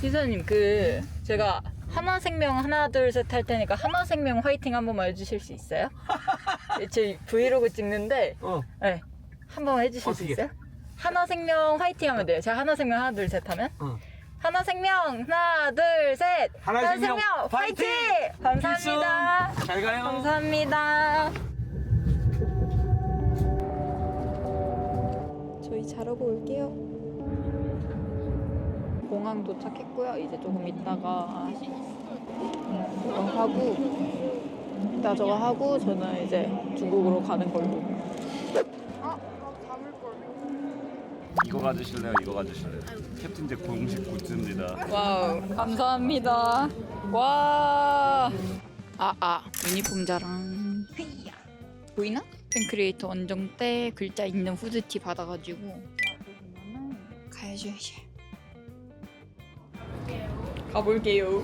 기사님 그 제가 하나생명 하나 둘 셋 할 테니까 하나생명 화이팅 한 번만 해주실 수 있어요? 제 브이로그 찍는데 어. 네, 한 번만 해주실 수 어떻게? 있어요? 하나생명 화이팅 하면 돼요. 제가 하나생명 하나 둘 셋 하면 어. 하나생명 하나 둘셋 하나생명 화이팅! 화이팅! 감사합니다. 필승! 잘 가요. 감사합니다. 저희 자러고 올게요. 공항 도착했고요. 이제 조금 있다가 이거 하고 이따 저거 하고 저는 이제 중국으로 가는 걸로. 이거 가지실래요? 이거 가지실래요? 캡틴 잭 공식 굿즈입니다. 와우 감사합니다. 와. 아아 유니폼 자랑. 보이나? 팬크리에이터 원정 때 글자 있는 후드티 받아가지고 보면은 가야죠. 가볼게요.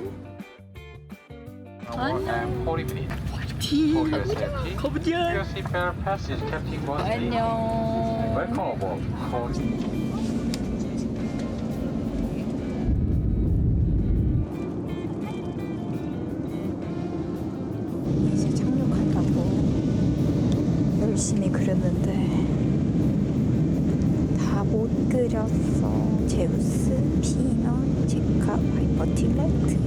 안녕. and 40 minutes. 티. For your safety, 가보자. your seatbelt passage Captain Bosley. 안녕. Welcome aboard. For 이제 착륙한다고 열심히 그렸는데 다 못 그렸어. 제우스, 피넌, 제카, 하이퍼틸레트.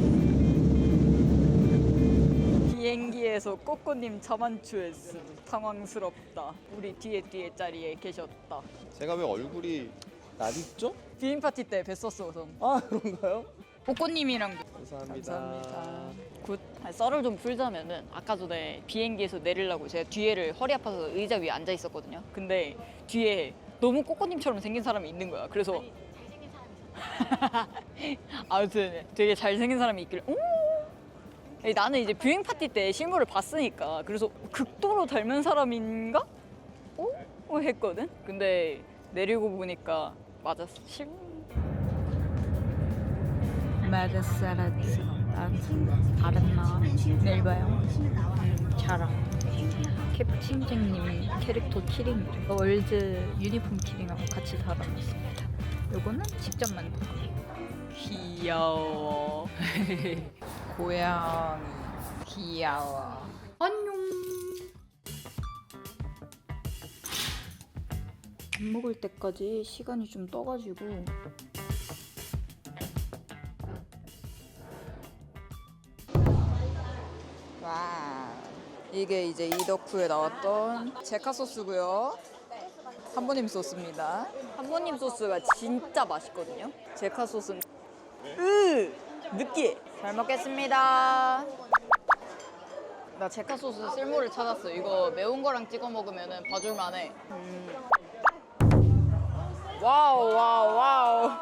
비행기에서 꼬꼬님 자만추했음. 당황스럽다. 우리 뒤에 뒤에 자리에 계셨다. 제가 왜 얼굴이 낯익죠? 비행 파티 때 뵀었어 우선. 아 그런가요? 꼬꼬님이랑 감사합니다. 감사합니다. 굿. 아니, 썰을 좀 풀자면은 아까 전에 비행기에서 내리려고 제가 뒤에를 허리 아파서 의자 위에 앉아 있었거든요. 근데 뒤에 너무 꼬꼬님처럼 생긴 사람이 있는 거야. 그래서 아 무튼 되게 잘생긴 사람이 있길래 오! 나는 이제 비행 파티 때 실물을 봤으니까 그래서 극도로 닮은 사람인가? 오? 어? 했거든. 근데 내리고 보니까 맞았어. 실난 다른 내일 봐요 음, 자랑 캡틴잭님이 캐릭터 키링 월드 유니폼 키링하고 같이 달아놨습니다 요거는 직접 만든 거. 귀여워. 고양이. 귀여워. 안녕. 밥 먹을 때까지 시간이 좀 떠가지고. 와 이게 이제 이덕후에 나왔던 제카 소스고요. 한번님 소스입니다 한번님 소스가 진짜 맛있거든요. 제카 소스는. 으 느끼해 잘 먹겠습니다. 나 제카 소스 쓸모를 찾았어. 이거 매운 거랑 찍어 먹으면 봐줄만해. 음. 와우 와우 와우. 와우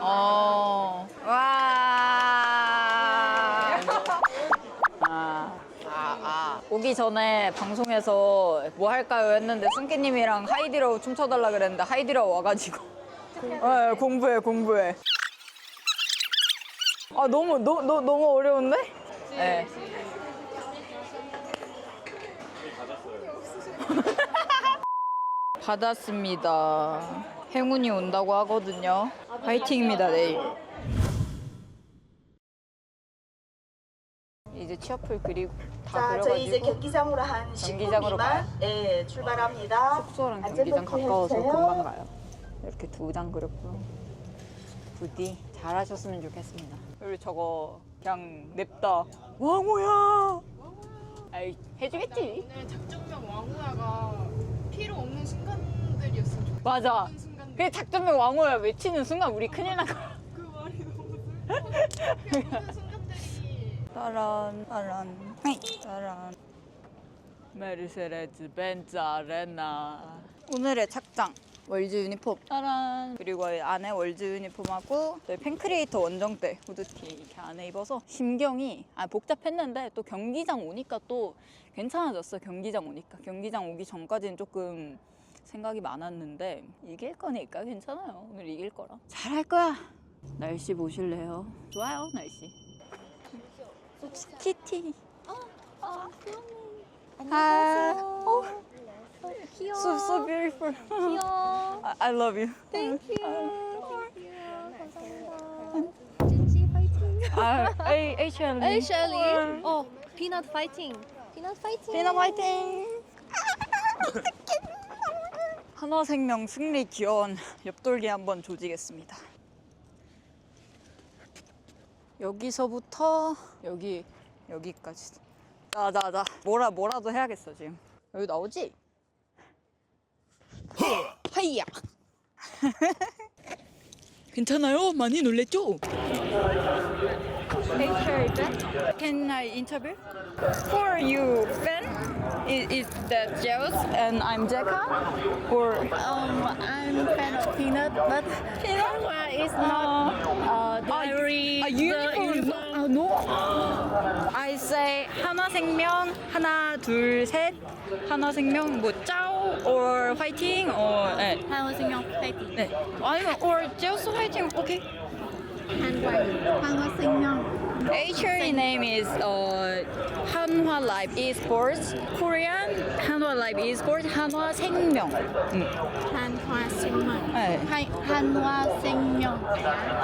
어. 와. 아, 아, 아. 오기 전에 방송에서 뭐 할까요 했는데 승기님이랑 하이디라고 춤춰달라 그랬는데 하이디라고 와가지고. 네, 공부해, 공부해. 아, 너무, 너, 너, 너무 어려운데? 네. 받았습니다. 행운이 온다고 하거든요. 파이팅입니다, 내일. 취업을 그리고 다 자, 저희 이제 그려가지고 경기장으로 한 10분 경기장으로 가요? 미만 예, 출발합니다. 숙소랑 안전벨트 경기장 가까워서 해주세요. 금방 가요. 이렇게 두 장 그렸고요. 부디 잘하셨으면 좋겠습니다. 그리고 저거 그냥 냅다 왕호야. 아이 해주겠지. 오늘 작전명 왕우야가 필요 없는 순간들이었으면 좋겠어. 맞아. 순간들. 그 작전명 왕호야 외치는 순간 우리 큰일 난 거야. 그 말이 너무 슬퍼. 필요 없는 순간 따란 헤이 따란 메르세데스 벤츠 아레나. 오늘의 착장 월즈 유니폼. 따란. 그리고 안에 월즈 유니폼하고 저희 팬크리에이터 원정대 후드티 이렇게 안에 입어서 심경이 아 복잡했는데 또 경기장 오니까 또 괜찮아졌어 경기장 오니까. 경기장 오기 전까지는 조금 생각이 많았는데 이길 거니까 괜찮아요. 오늘 이길 거라. 잘할 거야. 날씨 보실래요? 좋아요 날씨 키티. 어, 아, 안녕하세요. 어, 귀여워. So so beautiful. 귀여워. I, I love you. Thank you. 감사합니다. 찐찌 파이팅. 아, H L. 에이 셜리. 어, 피넛 파이팅. 피넛 파이팅. 피나 화이팅! 한화생명 승리 기원 옆돌기 한번 조지겠습니다. 여기서부터 여기 여기까지. 자자자 뭐라 뭐라도 해야겠어 지금. 여기 나오지? 하이야. 괜찮아요? 많이 놀랬죠? Hey, Cherry Ben. Can I interview? Are you, Ben? Is, is that Zeus and I'm Jekka? Or Um, I'm fan of Peanut, but Peanut is not uh, very. a unicorn? 아, no. I say 하나 생명 하나 둘셋 하나 생명 뭐 짜오 or 화이팅 or 네. 한화생명 파이팅. 네. 아니면 or 제우스 화이팅 오케이. 한화 한화 생명. Actually name is uh, 한화 Live Esports Korean 한화 Live Esports 한화 생명. 음. 한화 생명. 네. 한 한화 생명.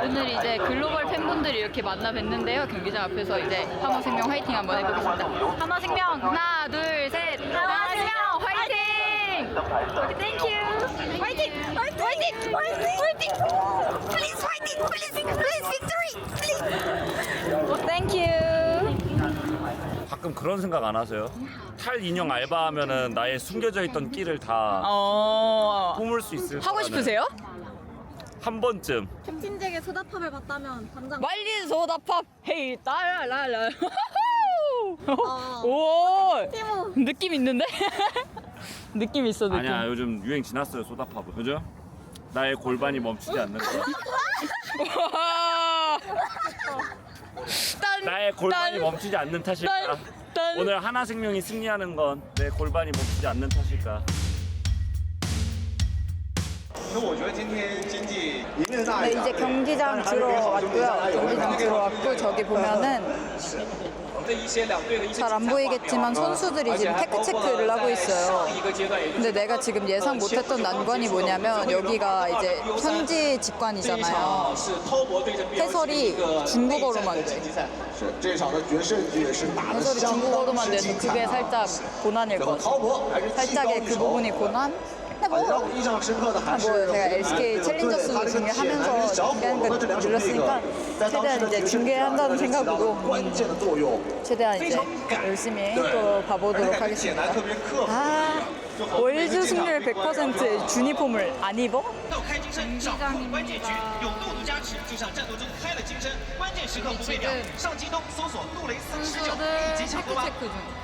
오늘 이제 글로벌 팬분들이 이렇게 만나 뵀는데요. 경기장 앞에서 이제 한화생명 화이팅 한번 해보겠습니다. 한화생명 하나 둘 셋. 한화생명 화이팅! 오케이, 땡큐. 화이팅! 화이팅! 화이팅! 화이팅! Please 화이팅! Please please victory! Please. 땡큐. 가끔 그런 생각 안 하세요? 탈 인형 알바하면은 나의 숨겨져 있던 끼를 다 어. 뿜을 수 있을 하고 거라는 싶으세요? 한 번쯤 캡틴잭의 소다팝을 봤다면 당장 말린 소다팝 헤이 따라라라. 어. 오. 티모. 느낌 있는데? 느낌 있어 느낌. 아니야 요즘 유행 지났어요 소다팝은 그죠? 나의 골반이 멈추지 않는 거 와. 딴, 나의 골반이 딴, 멈추지 않는 탓일까? 딴, 딴. 오늘 하나생명이 승리하는 건 내 골반이 멈추지 않는 탓일까? 那我觉得今天经济赢面大 네, 一点。 이제 경기장 但是还是比上周比大家 들어왔고요. 有 경기장 들어왔고 저기 보면은 这一些两队的一些 잘 안 보이겠지만 선수들이 지금 테크 체크를 하고 있어요. 근데 내가 지금 예상 못했던 난관이 뭐냐면 여기가 이제 현지 직관이잖아요. 해설이 중국어로만 돼. 해설이 중국어로만 돼서 그게 살짝 고난일 것 같아요. 살짝의 그 부분이 고난? 끝나고 하고 제가 LCK 챌린저스도 중계하면서 중계하니까 눌렀으니까 최대한 이제 중계한다는 생각으로 최대한 이제 열심히 또 봐보도록 하겠습니다. 아 월드 승률 100% 주니폼을 안 입어? 지금 선수들 체크 중.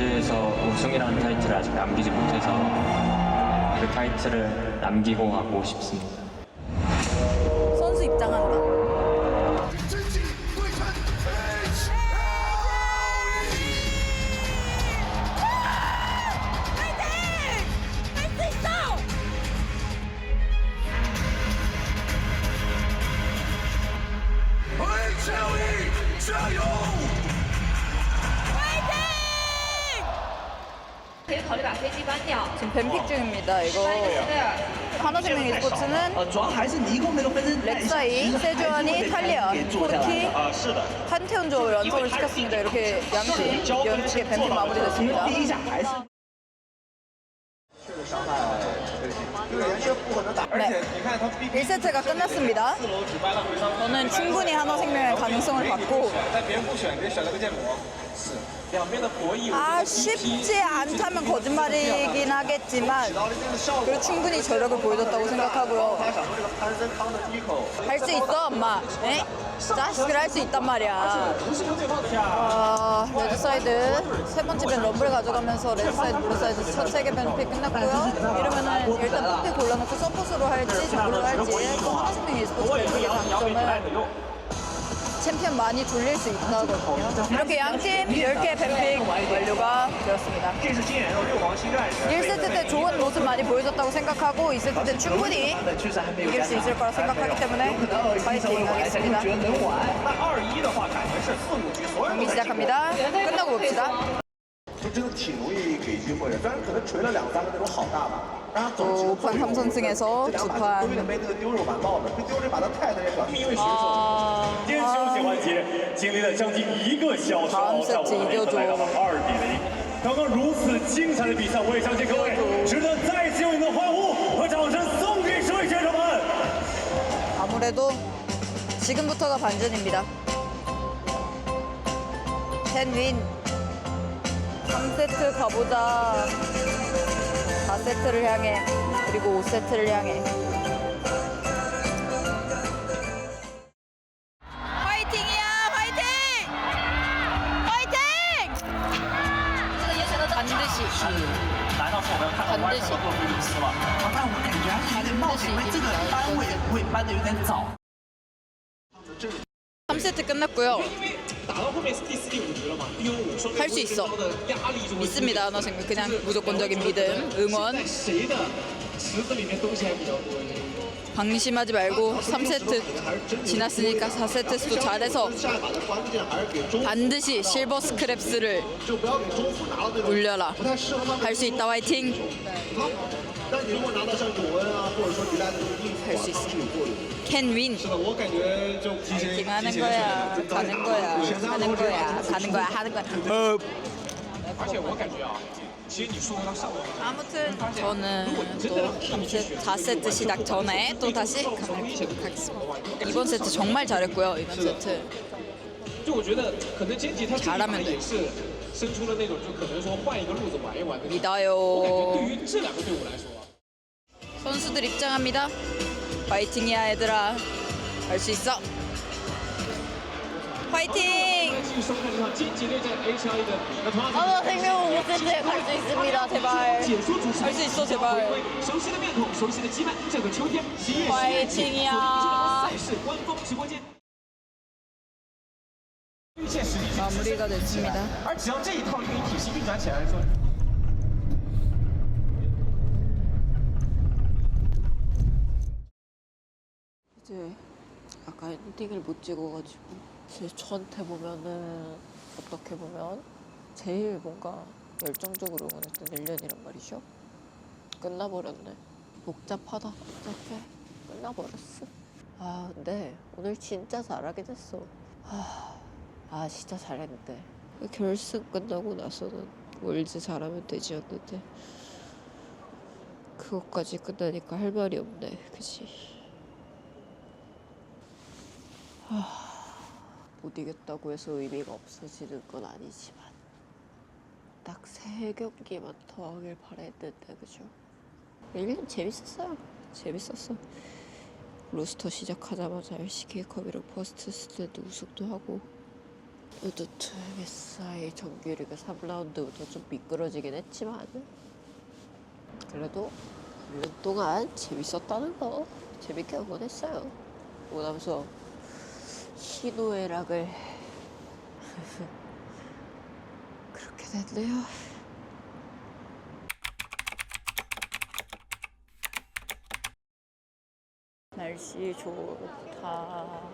월즈에서 우승이라는 타이틀을 아직 남기지 못해서 그 타이틀을 남기고 가고 싶습니다. 선수 입장한다. 네. 스포츠는 렉사이, 세주원이 탈리언, 코르키, 판테온 조합을 연속을 시켰습니다. 이렇게 양팀 연속의 벤트 마무리됐습니다. 네. 1세트가 끝났습니다. 저는 충분히 한화생명의 가능성을 봤고 아 쉽지 않다면 거짓말이긴 하겠지만 그리고 충분히 저력을 보여줬다고 생각하고요. 할 수 있어 엄마. 네? 자식들 할 수 있단 말이야. 아 레드사이드 세 번째 밴 럼블 가져가면서 레드사이드 블루사이드 첫 세계 밴피 끝났고요. 이러면은 일단 뽑기 골라놓고 서포스로 할지 정글로 할지 또 하나씩 는 e스포츠 밴피의 장점을 챔피언 많이 돌릴 수 있다거든요. 이렇게 양팀 10개 밴픽 완료가 되었습니다. 这是今年的六王星战士。 1세트 때 좋은 모습 많이 보여줬다고 생각하고 2세트 때 충분히 的趋势还没有 이길 수 있을 거라 생각하기 때문에 파이팅 하겠습니다. 能玩。那二一的话，感觉是四五局所有 경기 시작합니다. 끝나고 봅시다. 就真的挺容易给机会的，虽然可能锤了两三个那种好大吧， 但他总体的 오 판 3선승에서 这 두 两把 판 丢着没那个丢肉蛮爆的，被丢着把他太太也表现。因为选手 아, 间休息环节经历了将近一个小时后，在我们这里来到了二比零。刚刚如此精彩的比赛，我也相信各位值得再次用你们的欢呼和掌声送给胜利选手们。 아무래도 지금부터가 반전입니다. 텐윈 3세트 가보자. 4세트를 향해 그리고 5세트를 향해 화이팅이야 화이팅! 화이팅! 반드시 难道是我们要看到歪手做菲利斯吗？但我感觉还是冒险，因为这个扳位不会扳的有点早。 3세트 끝났고요. 할 수 있어. 믿습니다. 하나 생각. 그냥 무조건적인 믿음, 응원. 방심하지 말고 3세트 지났으니까 4세트도 잘해서 반드시 실버 스크랩스를 올려라. 할 수 있다 화이팅! 但你如果拿到像永恩啊，或者说迪莱的这种硬할수 是 있어 有作用。 캔 윈! 我感觉就提前 화이팅 하는 거야. 가는 거야. 하는 거야. 가는 거야. 하는 거야. 而且我感觉啊，其实你说到上半 아무튼 저는 또 3세트, 4세트 시작 전에 또 다시 강하도록 하겠습니다. 이번 세트 정말 잘했고요. 이번 세트 就我觉得可能兼吉他这一 잘하면 盘 돼 也是生出了那种就可能说换一个路子玩一玩的感觉。 믿어요. 我感觉对于这两个队伍来说啊， 선수들 입장합니다. 화이팅이야 얘들아. 할 수 있어. 화이팅! 继续收看这场兼吉对战 HLE 的那同样 하나 생명 5세트에 갈 수 있습니다. 제발. 解说主持 할 수 있어 제발. 熟悉的面孔，熟悉的羁绊，这个秋天十一月十日 화이팅이야. 赛事官方直播间。预现实力是 마무리가 됐습니다. 而只要这一套运营体系运转起来的时候， 이제 아까 엔딩을 못 찍어가지고 제 저한테 보면은 어떻게 보면 제일 뭔가 열정적으로 응원했던 1년이란 말이죠. 끝나버렸네. 복잡하다 복잡해. 끝나버렸어. 아 근데 오늘 진짜 잘하긴 했어. 아, 아 진짜 잘했는데 결승 끝나고 나서는 월즈 잘하면 되지였는데 그것까지 끝나니까 할 말이 없네. 그지? 못 이겼다고 해서 의미가 없어지는 건 아니지만 딱 세 경기만 더 하길 바랬는데 그죠? 1년 재밌었어요. 재밌었어. 로스터 시작하자마자 LCK컵이랑 퍼스트 스탠드 우승도 하고 우드트 MSI 정규리그 3라운드부터 좀 미끄러지긴 했지만 그래도 1년 동안 재밌었다는 거 재밌게 응원했어요. 응원하면서 희노애락을 그렇게 됐네요. 날씨 좋다.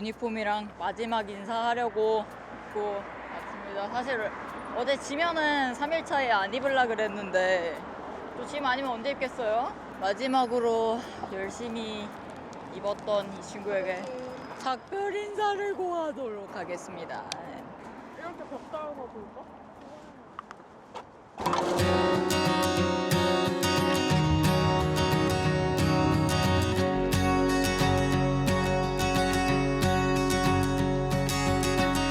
유니폼이랑 마지막 인사하려고 입고 왔습니다. 사실 어제 지면은 3일차에 안 입으려 그랬는데 또 지금 아니면 언제 입겠어요? 마지막으로 열심히 입었던 이 친구에게 작별 인사를 고하도록 하겠습니다. 이렇게 벽 따라서 볼까?